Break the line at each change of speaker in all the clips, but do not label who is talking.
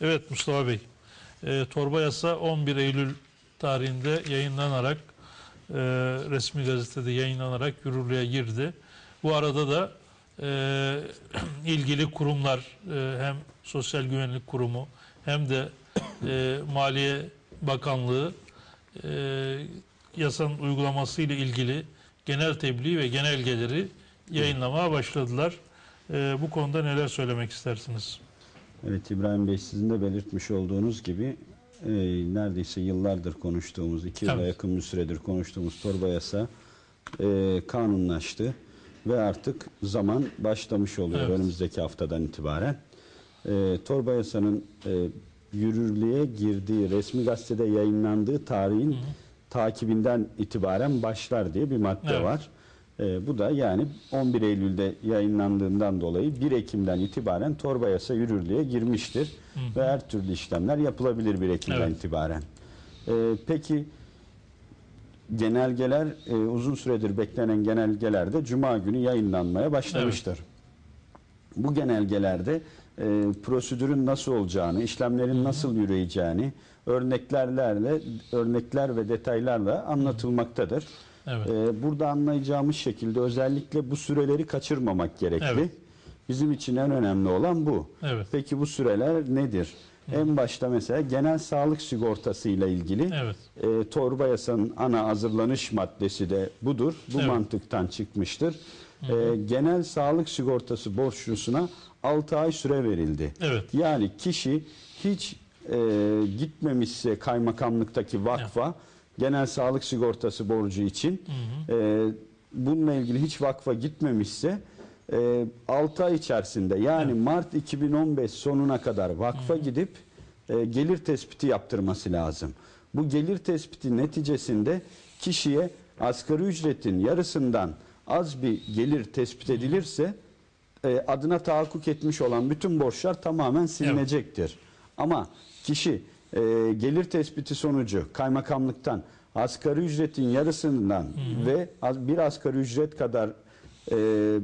Evet Mustafa Bey, e, torba yasa 11 Eylül tarihinde yayınlanarak e, resmi gazetede yayınlanarak yürürlüğe girdi. Bu arada da e, ilgili kurumlar e, hem Sosyal Güvenlik Kurumu hem de e, Maliye Bakanlığı e, yasanın uygulaması ile ilgili genel tebliğ ve genelgeleri yayınlamaya başladılar. E, bu konuda neler söylemek istersiniz?
Evet İbrahim Bey sizin de belirtmiş olduğunuz gibi e, neredeyse yıllardır konuştuğumuz, iki yıla
Evet.
yakın bir süredir konuştuğumuz torba yasa e, kanunlaştı ve artık zaman başlamış oluyor
Evet.
önümüzdeki haftadan itibaren. E, torba yasanın e, yürürlüğe girdiği, resmi gazetede yayınlandığı tarihin takibinden itibaren başlar diye bir madde
Evet.
var. E, bu da yani 11 Eylül'de yayınlandığından dolayı 1 Ekim'den itibaren torba yasa yürürlüğe girmiştir. Ve her türlü işlemler yapılabilir 1 Ekim'den
Evet.
itibaren. E, peki genelgeler e, uzun süredir beklenen genelgeler de Cuma günü yayınlanmaya başlamıştır. Bu genelgelerde e, prosedürün nasıl olacağını, işlemlerin nasıl yürüyeceğini örneklerle, örnekler ve detaylarla anlatılmaktadır.
Evet.
E, burada anlayacağımız şekilde özellikle bu süreleri kaçırmamak gerekli.
Evet.
Bizim için en önemli olan bu.
Evet.
Peki bu süreler nedir? En başta mesela genel sağlık sigortası ile ilgili
Evet.
e, torba yasanın ana hazırlanış maddesi de budur. Bu
Evet.
mantıktan çıkmıştır. E, genel sağlık sigortası borçlusuna 6 ay süre verildi.
Evet.
Yani kişi hiç e, gitmemişse kaymakamlıktaki vakfa genel sağlık sigortası borcu için e, bununla ilgili hiç vakfa gitmemişse e, 6 ay içerisinde yani Mart 2015 sonuna kadar vakfa gidip e, gelir tespiti yaptırması lazım. Bu gelir tespiti neticesinde kişiye asgari ücretin yarısından az bir gelir tespit edilirse e, adına tahakkuk etmiş olan bütün borçlar tamamen silinecektir. Ama kişi e, gelir tespiti sonucu kaymakamlıktan asgari ücretin yarısından ve az- bir asgari ücret kadar e,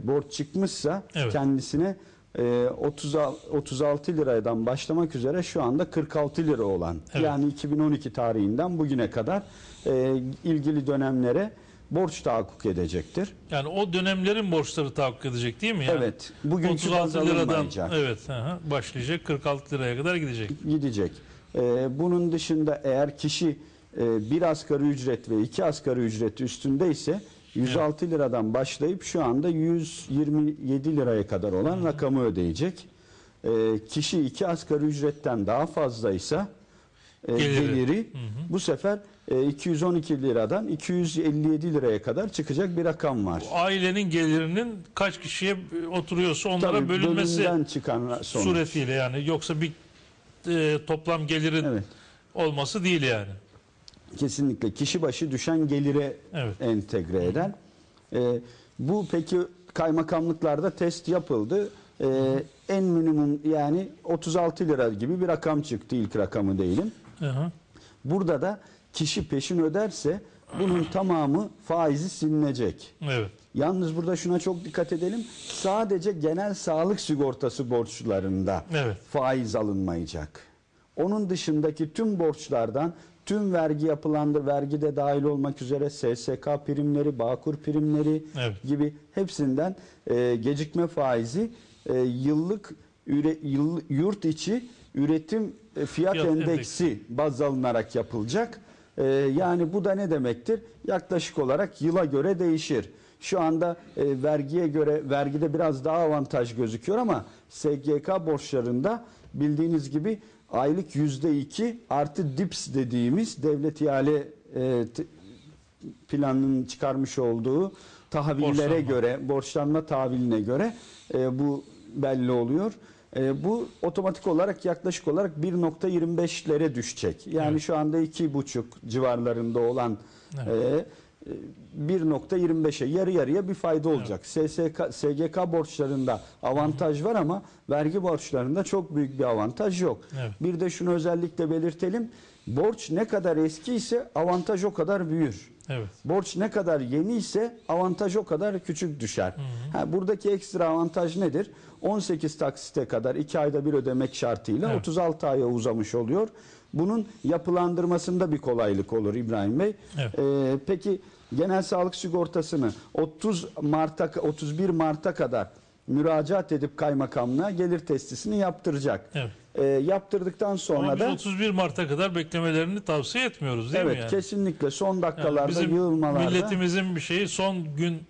borç çıkmışsa
Evet.
kendisine e, 30, 36 liradan başlamak üzere şu anda 46 lira olan
Evet.
yani 2012 tarihinden bugüne kadar e, ilgili dönemlere borç tahakkuk edecektir.
Yani o dönemlerin borçları tahakkuk edecek değil mi? Yani
Evet. Bugünkü baz
36 liradan evet hı, başlayacak 46 liraya kadar gidecek.
gidecek. Ee, bunun dışında eğer kişi e, bir asgari ücret ve iki asgari ücret üstündeyse 106 liradan başlayıp şu anda 127 liraya kadar olan rakamı ödeyecek. Ee, kişi iki asgari ücretten daha fazlaysa e,
Geliri.
geliri, bu sefer e, 212 liradan 257 liraya kadar çıkacak bir rakam var.
Ailenin gelirinin kaç kişiye oturuyorsa onlara
Tabii
bölünmesi
çıkan sonuç.
suretiyle yani yoksa bir e, toplam gelirin
Evet.
olması değil yani.
Kesinlikle kişi başı düşen gelire
Evet.
entegre eden. Ee, bu peki kaymakamlıklarda test yapıldı. Ee, en minimum yani 36 lira gibi bir rakam çıktı ilk rakamı değilim.
Hı hı.
Burada da kişi peşin öderse bunun tamamı faizi silinecek.
Evet.
Yalnız burada şuna çok dikkat edelim. Sadece genel sağlık sigortası borçlarında
Evet.
faiz alınmayacak. Onun dışındaki tüm borçlardan tüm vergi yapılandı, vergi de dahil olmak üzere SSK primleri, Bağkur primleri
Evet.
gibi hepsinden e, gecikme faizi e, yıllık üre, yıl, yurt içi üretim e, fiyat,
Fiyat
endeksi baz alınarak yapılacak. E, yani bu da ne demektir? Yaklaşık olarak yıla göre değişir. Şu anda e, vergiye göre vergide biraz daha avantaj gözüküyor ama SGK borçlarında bildiğiniz gibi aylık yüzde iki artı DIPS dediğimiz devlet ihale e, planının çıkarmış olduğu tahvillere
Borçlanma.
göre, borçlanma tahviline göre e, bu belli oluyor. E, bu otomatik olarak yaklaşık olarak 1.25'lere düşecek. Yani
Evet.
şu anda 2.5 civarlarında olan e, e, 1.25'e yarı yarıya bir fayda olacak. SSK, SGK borçlarında avantaj var ama vergi borçlarında çok büyük bir avantaj yok.
Evet.
Bir de şunu özellikle belirtelim. Borç ne kadar eski ise avantaj o kadar büyür.
Evet.
Borç ne kadar yeni ise avantaj o kadar küçük düşer. Ha, buradaki ekstra avantaj nedir? 18 taksite kadar 2 ayda bir ödemek şartıyla
Evet.
36 aya uzamış oluyor. Bunun yapılandırmasında bir kolaylık olur İbrahim Bey.
Evet.
Ee, peki genel sağlık sigortasını 30 Mart'a 31 Mart'a kadar müracaat edip kaymakamlığa gelir testisini yaptıracak.
Evet.
Ee, yaptırdıktan sonra
Ama
da
31 Mart'a kadar beklemelerini tavsiye etmiyoruz değil
evet
mi yani?
kesinlikle son
Yani
dakikalarda
bizim
yığılmalarda
milletimizin bir şeyi son gün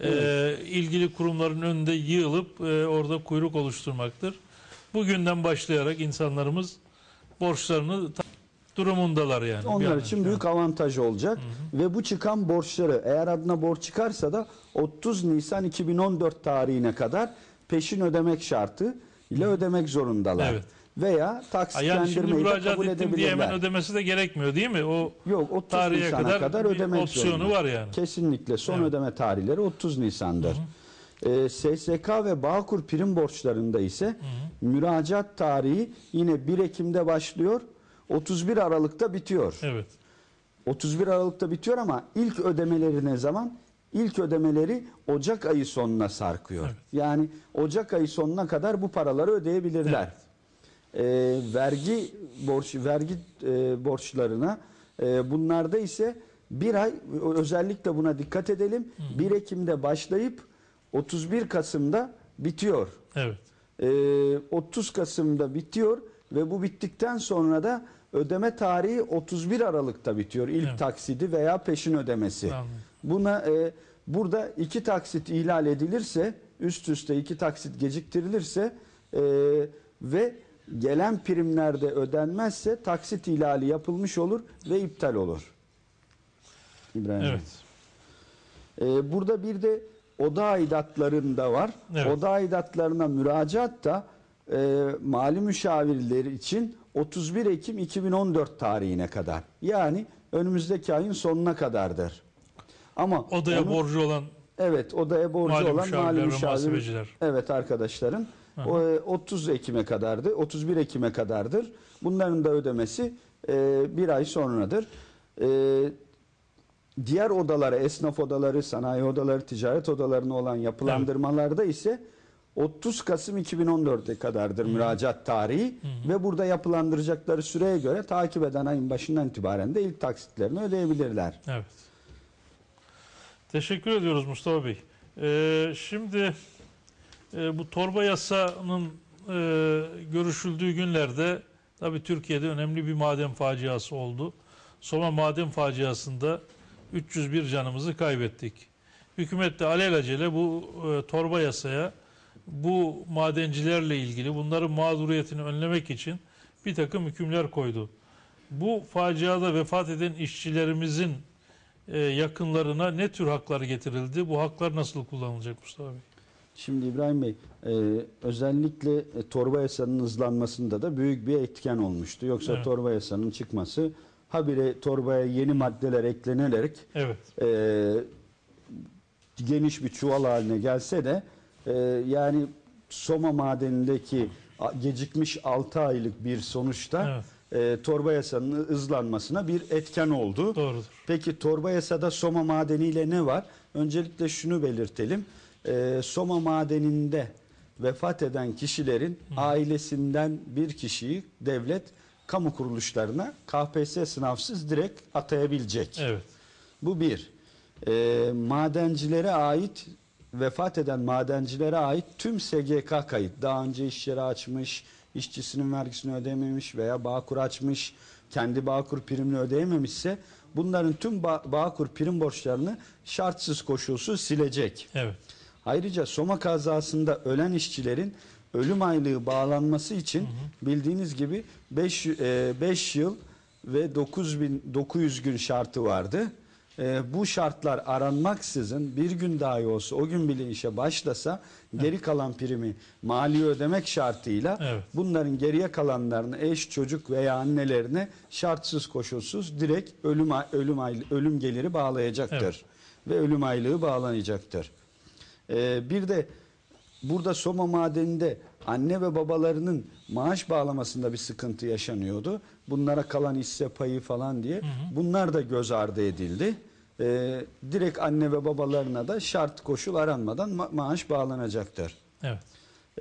e, ilgili kurumların önünde yığılıp e, orada kuyruk oluşturmaktır. Bugünden başlayarak insanlarımız borçlarını durumundalar yani.
Onlar için büyük avantaj olacak ve bu çıkan borçları eğer adına borç çıkarsa da 30 Nisan 2014 tarihine kadar peşin ödemek şartı ile ödemek zorundalar.
Evet.
Veya taksitlendirmeyi
Yani
de kabul
ettim diye hemen
edebilirler.
ödemesi de gerekmiyor değil mi? O
Yok 30
tarihe
Nisan'a
kadar,
kadar,
bir
ödemek
opsiyonu
zorunda.
var yani.
Kesinlikle son
Evet.
ödeme tarihleri 30 Nisan'dır. Ee, SSK ve Bağkur prim borçlarında ise müracaat tarihi yine 1 Ekim'de başlıyor, 31 Aralık'ta bitiyor.
Evet.
31 Aralık'ta bitiyor ama ilk ödemeleri ne zaman? İlk ödemeleri Ocak ayı sonuna sarkıyor.
Evet.
Yani Ocak ayı sonuna kadar bu paraları ödeyebilirler. Ee, vergi borç vergi e, borçlarına e, bunlarda ise bir ay özellikle buna dikkat edelim. 1 Ekim'de başlayıp 31 Kasım'da bitiyor.
Evet.
Ee, 30 Kasım'da bitiyor ve bu bittikten sonra da ödeme tarihi 31 Aralık'ta bitiyor. İlk
Evet.
taksidi veya peşin ödemesi.
Anladım.
Buna e, burada iki taksit ihlal edilirse, üst üste iki taksit geciktirilirse e, ve gelen primlerde ödenmezse taksit ihlali yapılmış olur ve iptal olur. İbrahim.
Evet.
Ee, burada bir de oda aidatlarında var.
Evet.
Oda aidatlarına müracaat da e, mali müşavirleri için 31 Ekim 2014 tarihine kadar. Yani önümüzdeki ayın sonuna kadardır. Ama
Odaya
onu-
borcu olan
Evet, odaya borcu
Mali
olan
müşavirler
mali
ve
müşavir.
muhasebeciler.
Evet arkadaşların.
Hı
O, e, 30 Ekim'e kadardı. 31 Ekim'e kadardır. Bunların da ödemesi e, bir ay sonradır. E, diğer odalara, esnaf odaları, sanayi odaları, ticaret odalarına olan yapılandırmalarda ise 30 Kasım 2014'e kadardır müracaat tarihi ve burada yapılandıracakları süreye göre takip eden ayın başından itibaren de ilk taksitlerini ödeyebilirler.
Evet. Teşekkür ediyoruz Mustafa Bey. Ee, şimdi e, bu torba yasanın e, görüşüldüğü günlerde tabii Türkiye'de önemli bir maden faciası oldu. Soma maden faciasında 301 canımızı kaybettik. Hükümet de alelacele bu e, torba yasaya bu madencilerle ilgili bunların mağduriyetini önlemek için bir takım hükümler koydu. Bu faciada vefat eden işçilerimizin e, yakınlarına ne tür haklar getirildi? Bu haklar nasıl kullanılacak Mustafa Bey?
Şimdi İbrahim Bey e, özellikle e, torba yasanın hızlanmasında da büyük bir etken olmuştu. Yoksa
Evet.
torba yasanın çıkması habire torbaya yeni maddeler eklenerek
Evet.
e, geniş bir çuval haline gelse de e, yani Soma madenindeki gecikmiş 6 aylık bir sonuçta e, torba yasanın hızlanmasına bir etken oldu.
Doğrudur.
Peki torba yasada Soma madeniyle ne var? Öncelikle şunu belirtelim. Ee, Soma madeninde vefat eden kişilerin ailesinden bir kişiyi devlet kamu kuruluşlarına KPSS sınavsız direkt atayabilecek.
Evet.
Bu bir. Ee, madencilere ait vefat eden madencilere ait tüm SGK kayıt. Daha önce iş yeri açmış, işçisinin vergisini ödememiş veya Bağkur açmış, kendi Bağkur primini ödeyememişse bunların tüm Ba- Bağkur prim borçlarını şartsız koşulsuz silecek.
Evet.
Ayrıca Soma kazasında ölen işçilerin ölüm aylığı bağlanması için bildiğiniz gibi 5 5 yıl ve 9900 gün şartı vardı. E, bu şartlar aranmaksızın bir gün dahi olsa o gün bile işe başlasa geri kalan primi mali ödemek şartıyla
Evet.
bunların geriye kalanlarını eş çocuk veya annelerine şartsız koşulsuz direkt ölüm ölüm ölüm geliri bağlayacaktır
Evet.
ve ölüm aylığı bağlanacaktır. Ee, bir de burada Soma madeninde anne ve babalarının maaş bağlamasında bir sıkıntı yaşanıyordu. Bunlara kalan hisse payı falan diye. Bunlar da göz ardı edildi. Ee, direkt anne ve babalarına da şart koşul aranmadan ma- maaş bağlanacaktır.
Evet.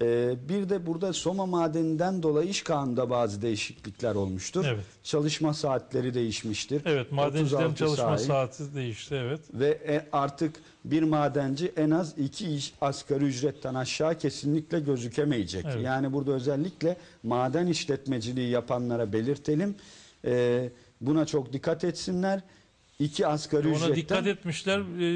Ee, bir de burada Soma madeninden dolayı iş kanunda bazı değişiklikler olmuştur.
Evet.
Çalışma saatleri değişmiştir.
Evet, madencilerin
36
çalışma
saat.
saati değişti evet.
Ve e- artık bir madenci en az iki iş asgari ücretten aşağı kesinlikle gözükemeyecek.
Evet.
Yani burada özellikle maden işletmeciliği yapanlara belirtelim. Ee, buna çok dikkat etsinler. İki asgari
Ona
ücretten
dikkat etmişler. Ee,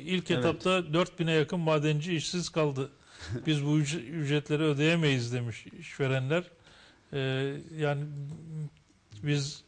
ilk
Evet.
etapta 4000'e yakın madenci işsiz kaldı. Biz bu üc- ücretleri ödeyemeyiz demiş işverenler. Ee, yani biz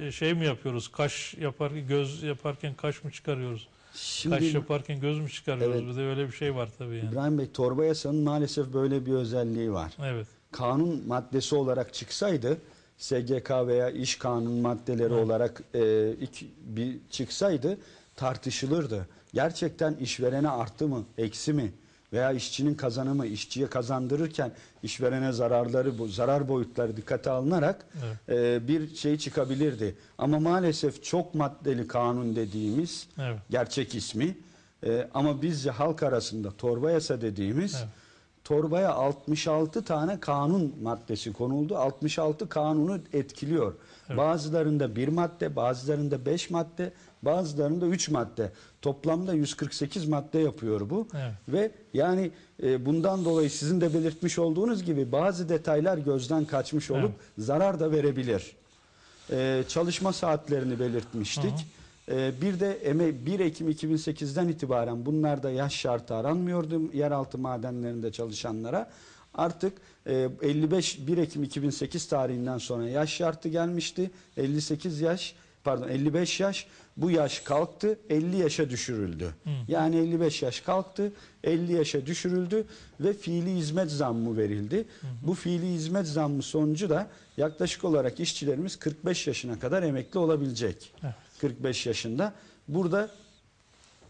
e, şey mi yapıyoruz? Kaş yapar göz yaparken kaş mı çıkarıyoruz?
Şimdi
kaş yaparken göz mü çıkarıyoruz?
Evet.
Bir de öyle bir şey var tabii yani.
İbrahim Bey torba yasanın maalesef böyle bir özelliği var.
Evet.
kanun maddesi olarak çıksaydı SGK veya iş kanun maddeleri
Evet.
olarak e, iki, bir çıksaydı tartışılırdı. Gerçekten işverene arttı mı, eksi mi? Veya işçinin kazanımı işçiye kazandırırken işverene zararları bu zarar boyutları dikkate alınarak
Evet.
e, bir şey çıkabilirdi. Ama maalesef çok maddeli kanun dediğimiz
Evet.
gerçek ismi e, ama bizce halk arasında torba yasa dediğimiz
Evet.
Torbaya 66 tane kanun maddesi konuldu. 66 kanunu etkiliyor.
Evet.
Bazılarında bir madde, bazılarında 5 madde, bazılarında 3 madde. Toplamda 148 madde yapıyor bu.
Evet.
Ve yani e, bundan dolayı sizin de belirtmiş olduğunuz gibi bazı detaylar gözden kaçmış olup zarar da verebilir. E, çalışma saatlerini belirtmiştik. E, bir de eme 1 Ekim 2008'den itibaren bunlarda yaş şartı aranmıyordu yeraltı madenlerinde çalışanlara. Artık e, 55 1 Ekim 2008 tarihinden sonra yaş şartı gelmişti. 58 yaş pardon 55 yaş bu yaş kalktı 50 yaşa düşürüldü. Yani 55 yaş kalktı 50 yaşa düşürüldü ve fiili hizmet zammı verildi. Bu fiili hizmet zammı sonucu da yaklaşık olarak işçilerimiz 45 yaşına kadar emekli olabilecek.
Evet.
45 yaşında. Burada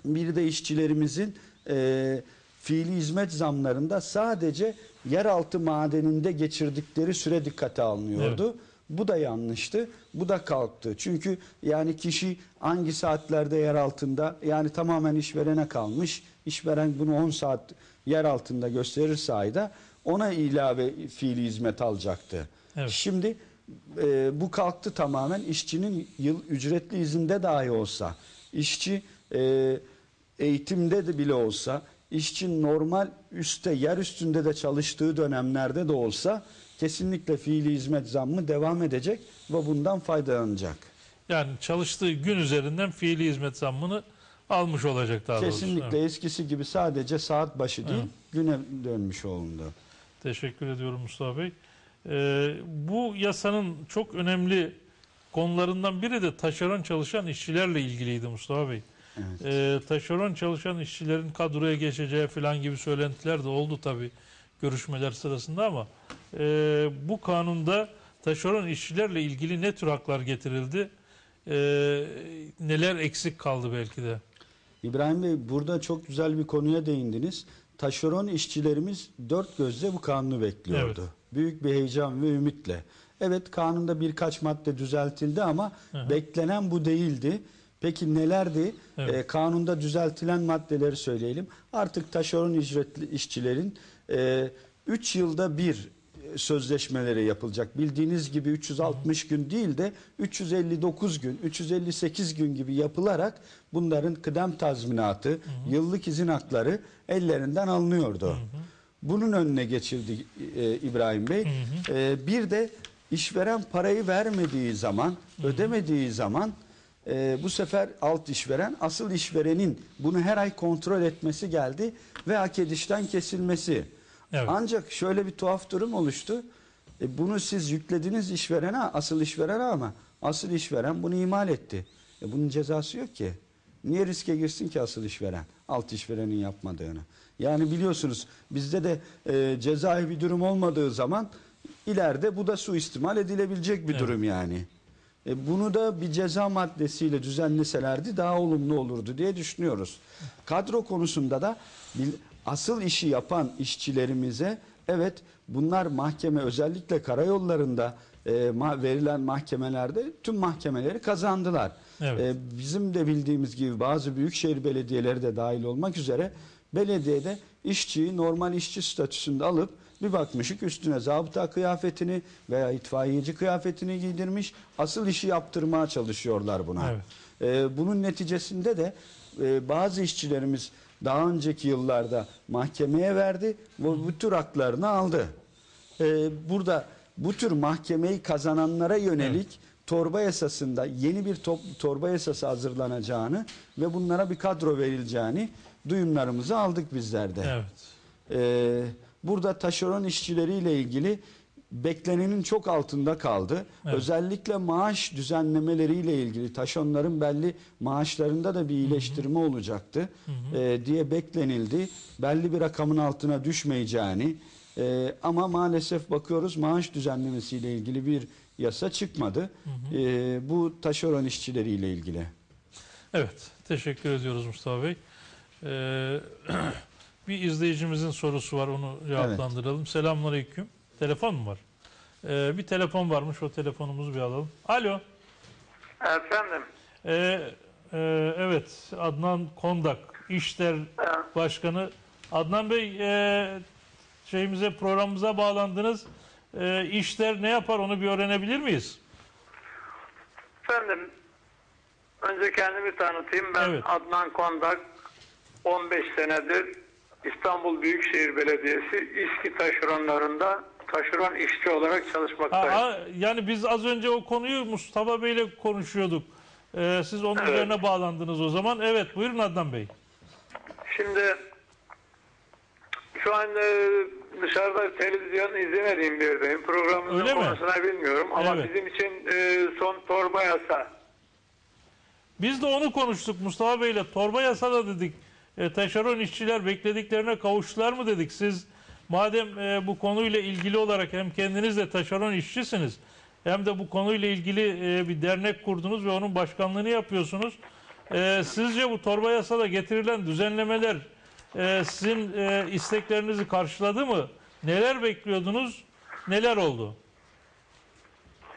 bir de işçilerimizin e, fiili hizmet zamlarında sadece yeraltı madeninde geçirdikleri süre dikkate alınıyordu. Bu da yanlıştı. Bu da kalktı. Çünkü yani kişi hangi saatlerde yer altında yani tamamen işverene kalmış. İşveren bunu 10 saat yer altında gösterirse ayda ona ilave fiili hizmet alacaktı.
Evet.
Şimdi e, bu kalktı tamamen işçinin yıl ücretli izinde dahi olsa, işçi e, eğitimde de bile olsa, işçi normal üstte yer üstünde de çalıştığı dönemlerde de olsa kesinlikle fiili hizmet zammı devam edecek ve bundan faydalanacak.
Yani çalıştığı gün üzerinden fiili hizmet zammını almış olacak daha doğrusu.
Kesinlikle
Evet.
eskisi gibi sadece saat başı değil,
Evet.
güne dönmüş olundu.
Teşekkür ediyorum Mustafa Bey. Ee, bu yasanın çok önemli konularından biri de taşeron çalışan işçilerle ilgiliydi Mustafa Bey.
Evet.
Ee, taşeron çalışan işçilerin kadroya geçeceği falan gibi söylentiler de oldu tabii görüşmeler sırasında ama e, bu kanunda taşeron işçilerle ilgili ne tür haklar getirildi? Ee, neler eksik kaldı belki de?
İbrahim Bey burada çok güzel bir konuya değindiniz. Taşeron işçilerimiz dört gözle bu kanunu bekliyordu.
Evet.
Büyük bir heyecan ve ümitle. Evet kanunda birkaç madde düzeltildi ama
hı.
beklenen bu değildi. Peki nelerdi?
Evet.
Ee, kanunda düzeltilen maddeleri söyleyelim. Artık taşeron ücretli işçilerin 3 yılda bir e, sözleşmeleri yapılacak. Bildiğiniz gibi 360 gün değil de 359 gün, 358 gün gibi yapılarak bunların kıdem tazminatı, yıllık izin hakları ellerinden alınıyordu. Bunun önüne geçildi e, İbrahim Bey. E, bir de işveren parayı vermediği zaman, ödemediği zaman e, bu sefer alt işveren asıl işverenin bunu her ay kontrol etmesi geldi ve hak edişten kesilmesi.
Evet.
Ancak şöyle bir tuhaf durum oluştu. E, bunu siz yüklediniz işverene, asıl işverene ama asıl işveren bunu imal etti. E, bunun cezası yok ki. Niye riske girsin ki asıl işveren? Alt işverenin yapmadığını. Yani biliyorsunuz bizde de e, cezai bir durum olmadığı zaman ileride bu da suistimal edilebilecek bir
Evet.
durum yani. E, bunu da bir ceza maddesiyle düzenleselerdi daha olumlu olurdu diye düşünüyoruz. Kadro konusunda da asıl işi yapan işçilerimize evet bunlar mahkeme özellikle karayollarında e, ma- verilen mahkemelerde tüm mahkemeleri kazandılar.
Evet.
E, bizim de bildiğimiz gibi bazı büyükşehir belediyeleri de dahil olmak üzere Belediyede işçiyi normal işçi statüsünde alıp bir bakmışık üstüne zabıta kıyafetini veya itfaiyeci kıyafetini giydirmiş. Asıl işi yaptırmaya çalışıyorlar buna.
Evet.
Ee, bunun neticesinde de e, bazı işçilerimiz daha önceki yıllarda mahkemeye verdi ve bu tür haklarını aldı. Ee, burada bu tür mahkemeyi kazananlara yönelik torba yasasında yeni bir top- torba yasası hazırlanacağını ve bunlara bir kadro verileceğini duyumlarımızı aldık bizler de.
Evet.
Ee, burada taşeron işçileriyle ilgili beklenenin çok altında kaldı.
Evet.
Özellikle maaş düzenlemeleriyle ilgili taşeronların belli maaşlarında da bir iyileştirme olacaktı ee, diye beklenildi. Belli bir rakamın altına düşmeyeceğini ee, ama maalesef bakıyoruz maaş düzenlemesiyle ilgili bir yasa çıkmadı. Ee, bu taşeron işçileriyle ilgili.
Evet, teşekkür ediyoruz Mustafa Bey. Ee, bir izleyicimizin sorusu var, onu cevaplandıralım. Selamünaleyküm. Telefon mu var? Ee, bir telefon varmış, o telefonumuzu bir alalım. Alo.
Efendim,
Ee, e, evet, Adnan Kondak, İşler Başkanı. Adnan Bey, e, şeyimize, programımıza bağlandınız. E, İşler ne yapar, onu bir öğrenebilir miyiz?
efendim önce kendimi tanıtayım. Ben
Evet.
Adnan Kondak, 15 senedir İstanbul Büyükşehir Belediyesi İSKİ taşeronlarında taşeron işçi olarak çalışmaktayım.
ha, yani biz az önce o konuyu Mustafa Bey'le konuşuyorduk. Ee, siz onun
Evet.
üzerine bağlandınız o zaman. Evet, buyurun Adnan Bey.
Şimdi şu an e, dışarıda televizyon izlemediğim bir yerdeyim. Programımızın
Öyle mi?
konusunu bilmiyorum ama
Evet.
bizim için e, son torba yasa
Biz de onu konuştuk Mustafa Bey'le. Torba yasada dedik. E, taşeron işçiler beklediklerine kavuştular mı dedik. Siz madem e, bu konuyla ilgili olarak hem kendiniz de taşeron işçisiniz hem de bu konuyla ilgili e, bir dernek kurdunuz ve onun başkanlığını yapıyorsunuz. E, sizce bu torba yasada getirilen düzenlemeler e, sizin e, isteklerinizi karşıladı mı? Neler bekliyordunuz? Neler oldu?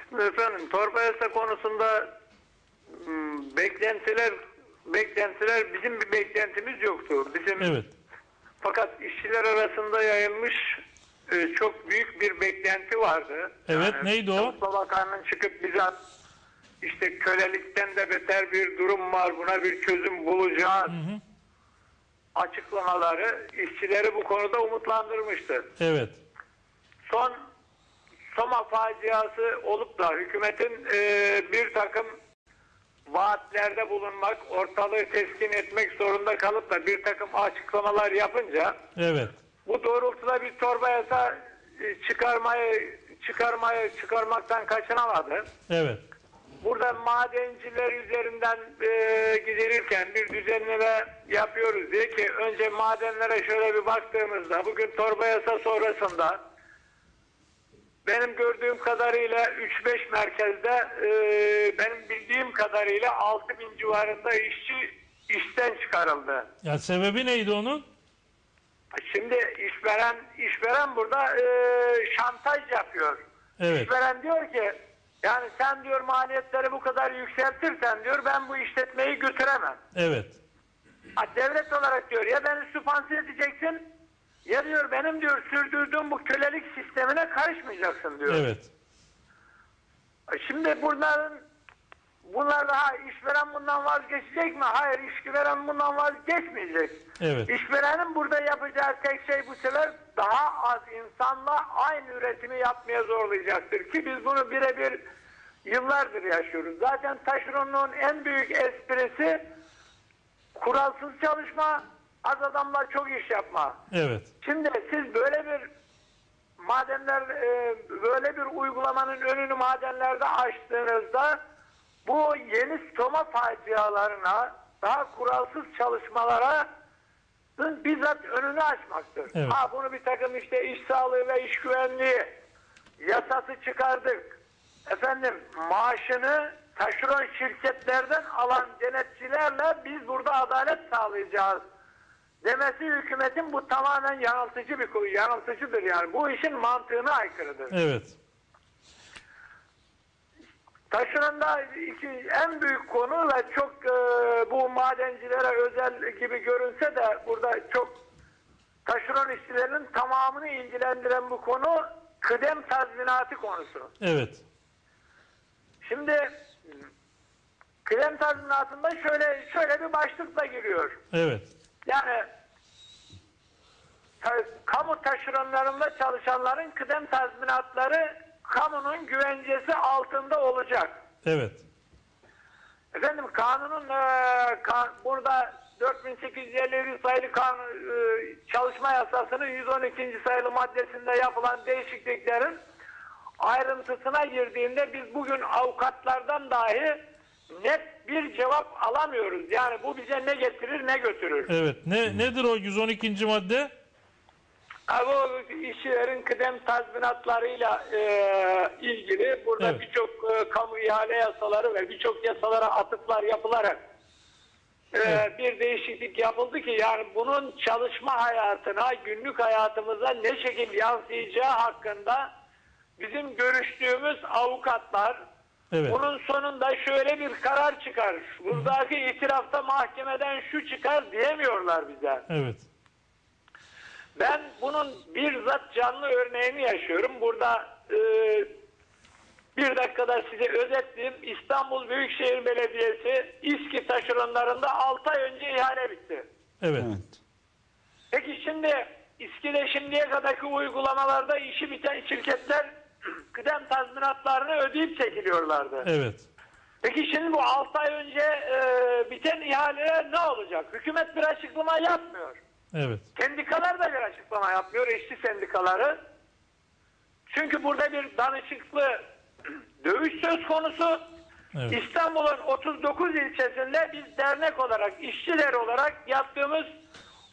Şimdi efendim torba yasa konusunda hmm, beklentiler beklentiler bizim bir beklentimiz yoktu. Bizim
Evet.
Fakat işçiler arasında yayılmış e, çok büyük bir beklenti vardı.
Evet, neydi o?
Çalışma Bakanı'nın çıkıp bizzat işte kölelikten de beter bir durum var buna bir çözüm bulacağız açıklamaları işçileri bu konuda umutlandırmıştı.
Evet.
son Soma faciası olup da hükümetin e, bir takım vaatlerde bulunmak, ortalığı teskin etmek zorunda kalıp da bir takım açıklamalar yapınca
Evet.
bu doğrultuda bir torba yasa e, çıkarmayı çıkarmayı çıkarmaktan kaçınamadı.
Evet.
Burada madenciler üzerinden e, gidilirken bir düzenleme yapıyoruz diye ki önce madenlere şöyle bir baktığımızda bugün torba yasa sonrasında benim gördüğüm kadarıyla 3-5 merkezde e, benim bildiğim kadarıyla 6 bin civarında işçi işten çıkarıldı.
Ya sebebi neydi onun?
Şimdi işveren işveren burada e, şantaj yapıyor.
Evet.
İşveren diyor ki yani sen diyor maliyetleri bu kadar yükseltirsen diyor ben bu işletmeyi götüremem.
Evet.
Ha, devlet olarak diyor ya beni sübvanse edeceksin ya diyor benim diyor sürdürdüğüm bu kölelik sistemine karışmayacaksın diyor.
Evet.
Şimdi bunların bunlar daha işveren bundan vazgeçecek mi? Hayır işveren bundan vazgeçmeyecek.
Evet.
İşverenin burada yapacağı tek şey bu sefer daha az insanla aynı üretimi yapmaya zorlayacaktır ki biz bunu birebir yıllardır yaşıyoruz. Zaten taşeronluğun en büyük esprisi kuralsız çalışma, az adamlar çok iş yapma.
Evet.
Şimdi siz böyle bir madenler e, böyle bir uygulamanın önünü madenlerde açtığınızda bu yeni stoma facialarına daha kuralsız çalışmalara bizzat önünü açmaktır.
Evet.
Ha bunu bir takım işte iş sağlığı ve iş güvenliği yasası çıkardık. Efendim maaşını taşeron şirketlerden alan denetçilerle biz burada adalet sağlayacağız demesi hükümetin bu tamamen yanıltıcı bir konu, yanıltıcıdır yani. Bu işin mantığına aykırıdır.
Evet.
Taşınanda iki, en büyük konu ve çok e, bu madencilere özel gibi görünse de burada çok taşeron işçilerinin tamamını ilgilendiren bu konu kıdem tazminatı konusu.
Evet.
Şimdi kıdem tazminatında şöyle şöyle bir başlıkla giriyor.
Evet.
Yani ta- kamu taşeronlarında çalışanların kıdem tazminatları kamunun güvencesi altında olacak.
Evet.
Efendim kanunun e, kan- burada 4857 sayılı kanun, e, çalışma yasasının 112. sayılı maddesinde yapılan değişikliklerin ayrıntısına girdiğinde biz bugün avukatlardan dahi net bir cevap alamıyoruz. Yani bu bize ne getirir ne götürür.
Evet. Ne nedir o 112. madde?
Ha, Bu işçilerin kıdem tazminatlarıyla e, ilgili burada
Evet.
birçok e, kamu ihale yasaları ve birçok yasalara atıflar yapılarak e,
Evet.
bir değişiklik yapıldı ki yani bunun çalışma hayatına, günlük hayatımıza ne şekil yansıyacağı hakkında bizim görüştüğümüz avukatlar
Evet.
bunun sonunda şöyle bir karar çıkar. Buradaki itirafta mahkemeden şu çıkar diyemiyorlar bize.
Evet.
Ben bunun bizzat canlı örneğini yaşıyorum. Burada e, bir dakikada size özetleyeyim. İstanbul Büyükşehir Belediyesi İSKİ taşeronlarında 6 ay önce ihale bitti.
Evet.
Evet.
Peki şimdi İSKİ'de şimdiye kadarki uygulamalarda işi biten şirketler tazminatlarını ödeyip çekiliyorlardı.
Evet.
Peki şimdi bu 6 ay önce e, biten ihaleye ne olacak? Hükümet bir açıklama yapmıyor.
Evet.
Sendikalar da bir açıklama yapmıyor, işçi sendikaları. Çünkü burada bir danışıklı dövüş söz konusu.
Evet.
İstanbul'un 39 ilçesinde biz dernek olarak, işçiler olarak yaptığımız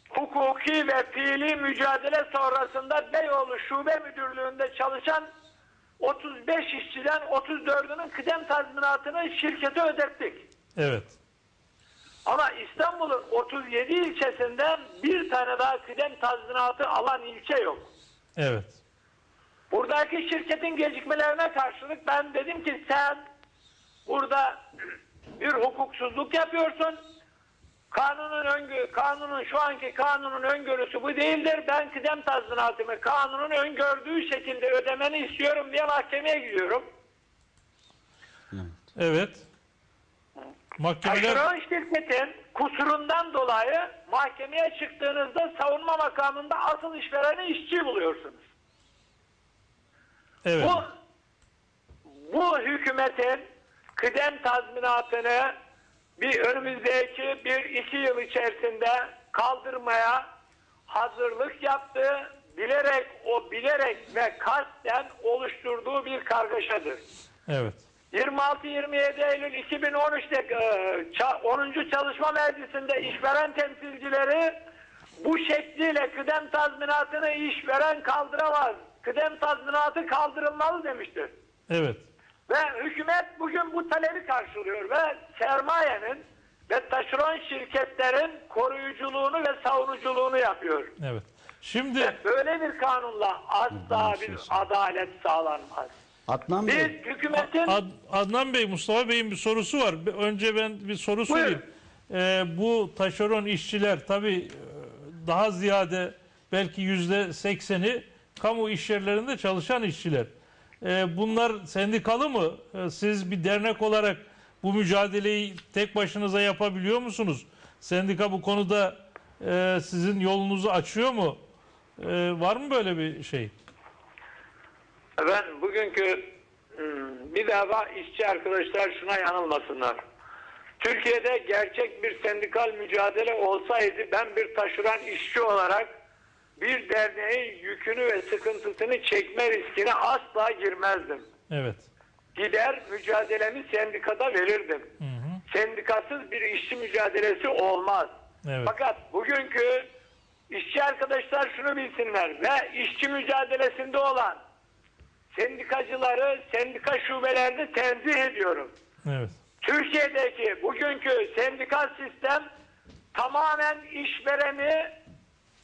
hukuki ve fiili mücadele sonrasında Beyoğlu Şube Müdürlüğü'nde çalışan 35 işçiden 34'ünün kıdem tazminatını şirkete ödettik.
Evet.
Ama İstanbul'un 37 ilçesinden bir tane daha kıdem tazminatı alan ilçe yok.
Evet.
Buradaki şirketin gecikmelerine karşılık ben dedim ki sen burada bir hukuksuzluk yapıyorsun. Kanunun öngö kanunun şu anki kanunun öngörüsü bu değildir. Ben kıdem tazminatımı kanunun öngördüğü şekilde ödemeni istiyorum diye mahkemeye gidiyorum.
Evet. Mahkemeler
Taşeron şirketin kusurundan dolayı mahkemeye çıktığınızda savunma makamında asıl işvereni işçi buluyorsunuz.
evet.
Bu bu hükümetin kıdem tazminatını bir önümüzdeki bir iki yıl içerisinde kaldırmaya hazırlık yaptı. Bilerek o bilerek ve kasten oluşturduğu bir kargaşadır.
Evet.
26-27 Eylül 2013'te e, ça- 10. Çalışma Meclisi'nde işveren temsilcileri bu şekliyle kıdem tazminatını işveren kaldıramaz. Kıdem tazminatı kaldırılmalı demiştir.
Evet.
Ve hükümet bugün bu talebi karşılıyor ve sermayenin ve taşeron şirketlerin koruyuculuğunu ve savunuculuğunu yapıyor.
Evet. Şimdi
Ve böyle bir kanunla asla bir adalet sağlanmaz.
Adnan
Biz
Bey,
hükümetin
Ad- Adnan Bey, Mustafa Bey'in bir sorusu var. Önce ben bir soru sorayım. Ee, bu taşeron işçiler tabii e, daha ziyade belki yüzde sekseni kamu iş yerlerinde çalışan işçiler. Ee, bunlar sendikalı mı? Ee, siz bir dernek olarak bu mücadeleyi tek başınıza yapabiliyor musunuz? Sendika bu konuda e, sizin yolunuzu açıyor mu? Ee, var mı böyle bir şey?
Ben bugünkü hmm, bir daha işçi arkadaşlar şuna yanılmasınlar. Türkiye'de gerçek bir sendikal mücadele olsaydı ben bir taşeron işçi olarak bir derneğin yükünü ve sıkıntısını çekme riskine asla girmezdim.
Evet.
Gider mücadelemi sendikada verirdim.
Hı hı.
Sendikasız bir işçi mücadelesi olmaz.
Evet.
Fakat bugünkü işçi arkadaşlar şunu bilsinler ve işçi mücadelesinde olan sendikacıları sendika şubelerini tenzih ediyorum.
Evet.
Türkiye'deki bugünkü sendikal sistem tamamen işvereni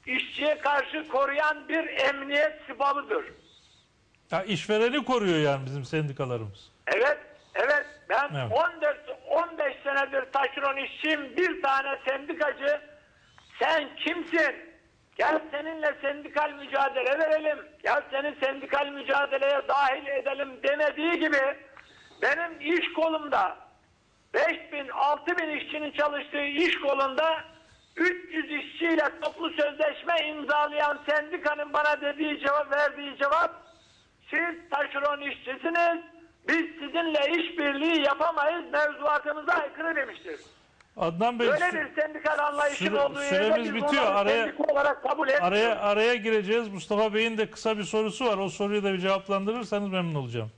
işçiye karşı koruyan bir emniyet sıvabıdır.
Ya işvereni koruyor yani bizim sendikalarımız.
Evet, evet. Ben
Evet.
14 15 senedir taşeron işçiyim. Bir tane sendikacı sen kimsin? Gel seninle sendikal mücadele verelim. Gel seni sendikal mücadeleye dahil edelim demediği gibi benim iş kolumda 5000 6000 işçinin çalıştığı iş kolunda 300 işçiyle toplu sözleşme imzalayan sendikanın bana dediği cevap verdiği cevap siz taşeron işçisiniz biz sizinle işbirliği yapamayız mevzuatımıza aykırı demiştir.
Adnan Bey
Böyle bir sendikal anlayışın
süre-
olduğu yerde
süremiz
biz
bitiyor. Araya-
olarak kabul etmiyoruz.
araya araya gireceğiz. Mustafa Bey'in de kısa bir sorusu var. O soruyu da bir cevaplandırırsanız memnun olacağım.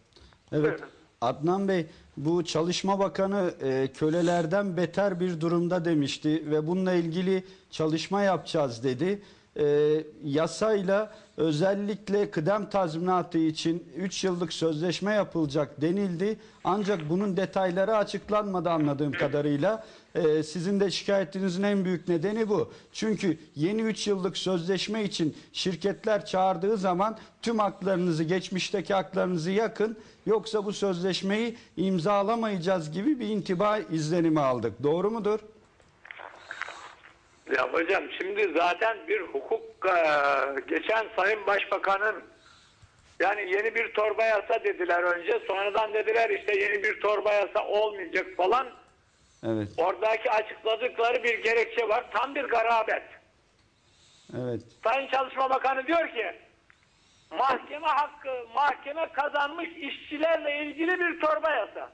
Evet.
Buyurun.
Adnan Bey bu Çalışma Bakanı e, kölelerden beter bir durumda demişti ve bununla ilgili çalışma yapacağız dedi. E, yasayla özellikle kıdem tazminatı için 3 yıllık sözleşme yapılacak denildi. Ancak bunun detayları açıklanmadı anladığım kadarıyla. E, sizin de şikayetinizin en büyük nedeni bu. Çünkü yeni 3 yıllık sözleşme için şirketler çağırdığı zaman tüm haklarınızı, geçmişteki haklarınızı yakın yoksa bu sözleşmeyi imzalamayacağız gibi bir intiba izlenimi aldık. Doğru mudur?
Ya hocam şimdi zaten bir hukuk eee, geçen Sayın Başbakan'ın yani yeni bir torba yasa dediler önce sonradan dediler işte yeni bir torba yasa olmayacak falan.
Evet,
Oradaki açıkladıkları bir gerekçe var. Tam bir garabet.
evet,
Sayın Çalışma Bakanı diyor ki mahkeme hakkı, mahkeme kazanmış işçilerle ilgili bir torba yasa.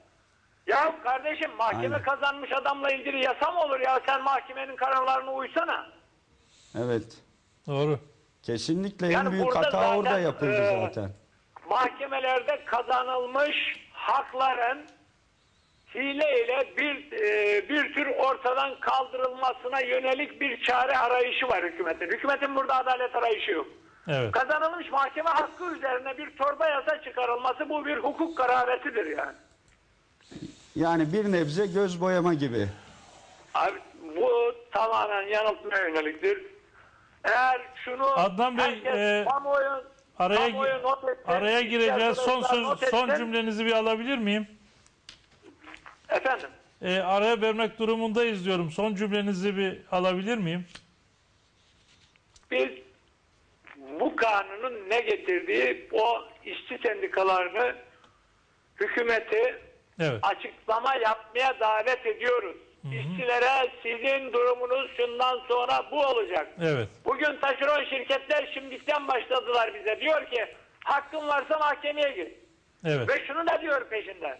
Ya kardeşim mahkeme
Aynen.
kazanmış adamla ilgili yasa mı olur ya sen mahkemenin kararlarına uysana.
evet.
Doğru.
Kesinlikle en
Yani
büyük
burada
hata
zaten,
orada yapıldı
e,
zaten.
Mahkemelerde kazanılmış hakların hileyle bir e, bir tür ortadan kaldırılmasına yönelik bir çare arayışı var hükümetin. Hükümetin burada adalet arayışı yok.
Evet.
Kazanılmış mahkeme hakkı üzerine bir torba yasa çıkarılması bu bir hukuk kararetidir yani.
Yani bir nebze göz boyama gibi.
Abi bu tamamen yanıltmaya yöneliktir. Eğer şunu
Adnan Bey,
herkes
e,
kamuoyu,
Araya
kamuoyu not etsin,
araya gireceğiz. Son söz, son cümlenizi bir alabilir miyim?
Efendim.
E, araya vermek durumundayız diyorum. Son cümlenizi bir alabilir miyim?
biz bu kanunun ne getirdiği o işçi sendikalarını hükümeti
Evet.
açıklama yapmaya davet ediyoruz. İşçilere sizin durumunuz şundan sonra bu olacak.
Evet.
Bugün taşeron şirketler şimdiden başladılar bize. Diyor ki hakkın varsa mahkemeye git.
Evet.
Ve şunu da diyor peşinden.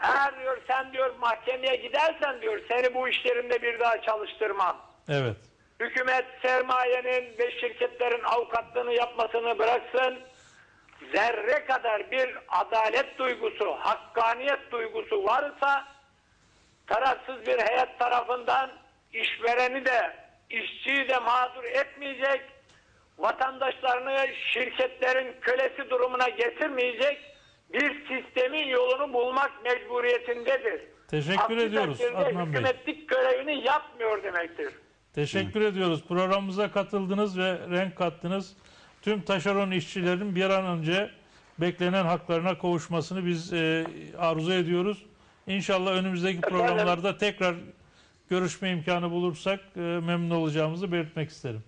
Eğer diyor sen diyor mahkemeye gidersen diyor seni bu işlerinde bir daha çalıştırmam.
Evet.
Hükümet sermayenin ve şirketlerin avukatlığını yapmasını bıraksın. Zerre kadar bir adalet duygusu, hakkaniyet duygusu varsa tarafsız bir heyet tarafından işvereni de işçiyi de mağdur etmeyecek, vatandaşlarını şirketlerin kölesi durumuna getirmeyecek bir sistemin yolunu bulmak mecburiyetindedir.
Teşekkür
Aksi
ediyoruz Adnan Bey.
Hükümetlik görevini yapmıyor demektir.
Teşekkür ediyoruz. Programımıza katıldınız ve renk kattınız. Tüm taşeron işçilerin bir an önce beklenen haklarına kavuşmasını biz e, arzu ediyoruz. İnşallah önümüzdeki programlarda tekrar görüşme imkanı bulursak e, memnun olacağımızı belirtmek isterim.